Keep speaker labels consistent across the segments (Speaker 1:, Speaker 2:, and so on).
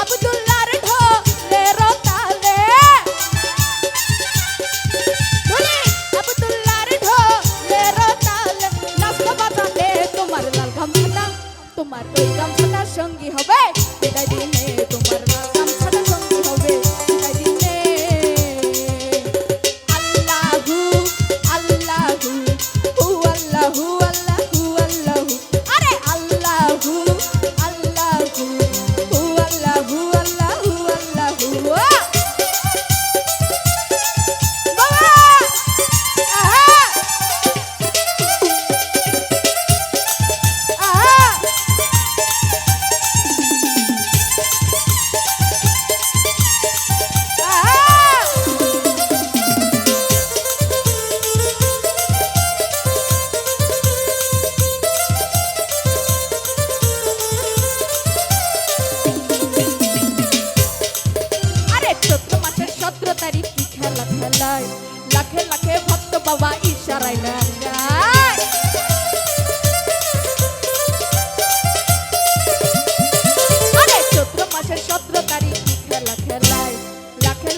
Speaker 1: Abdullah.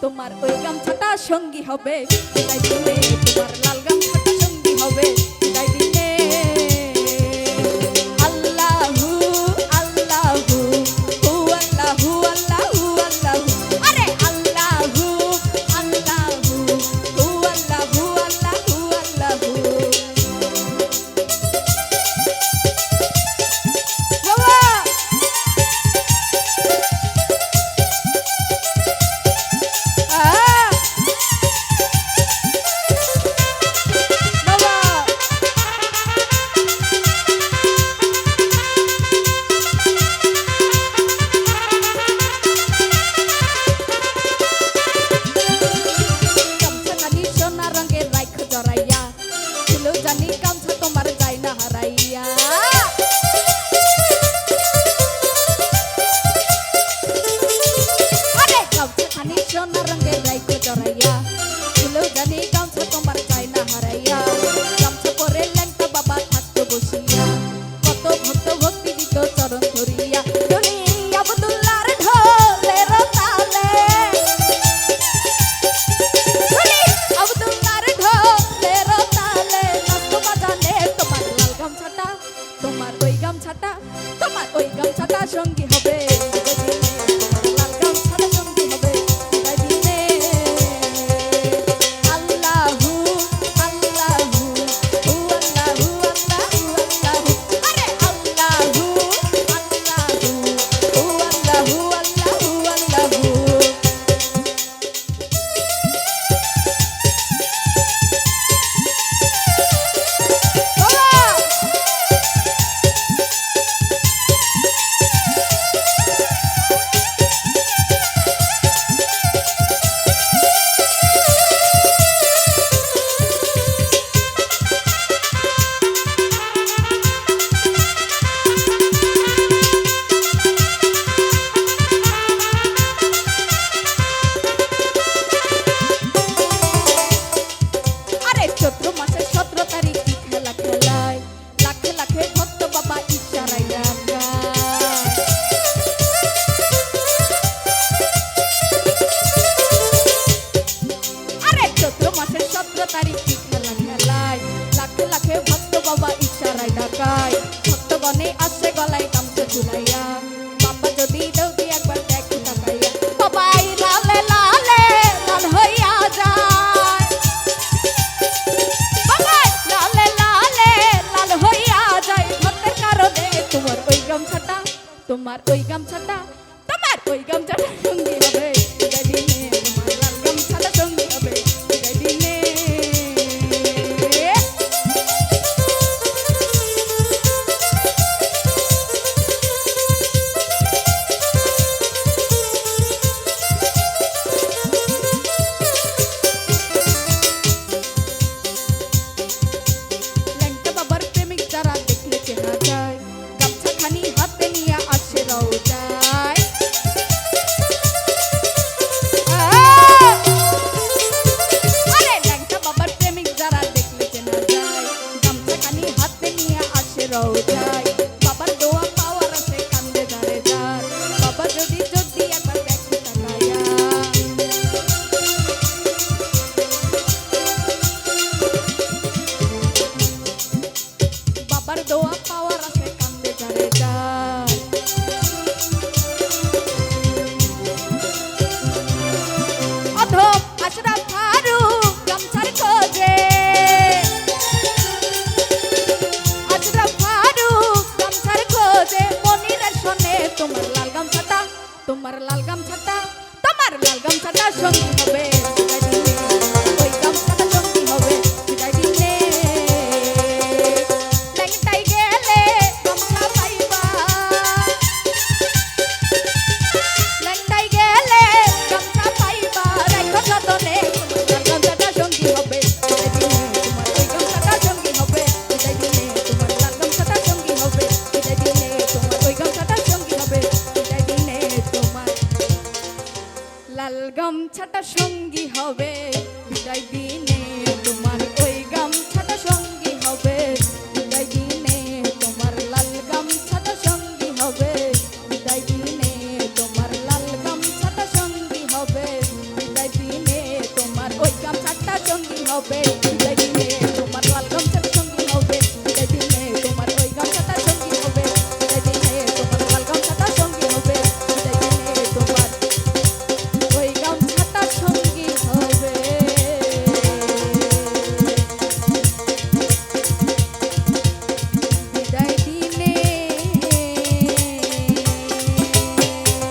Speaker 1: তোমার ওই গামছাটা সঙ্গী হবে। তোমার লাল গামছাটা সঙ্গী হবে। তাড়াতাড়ি খেলা লাখে লাখে ভক্ত বাবা ইশারায় গলায় কামতে ঝুলাইয়া। বাবা যদি একবার দেখে তাকাইয়া বাবাই লালে লালে, লাল হইয়া যায়। বাবাই লালে লালে, লাল হইয়া যায়। ভক্তের কারণে তোমার ওই গামছাটা, তোমার ওই গামছাটা, তোমার ওই গামছাটা। তোমার লাল গামছাটা তোমার লাল গামছাটা তোমার লাল গামছাটা সঙ্গী হবে।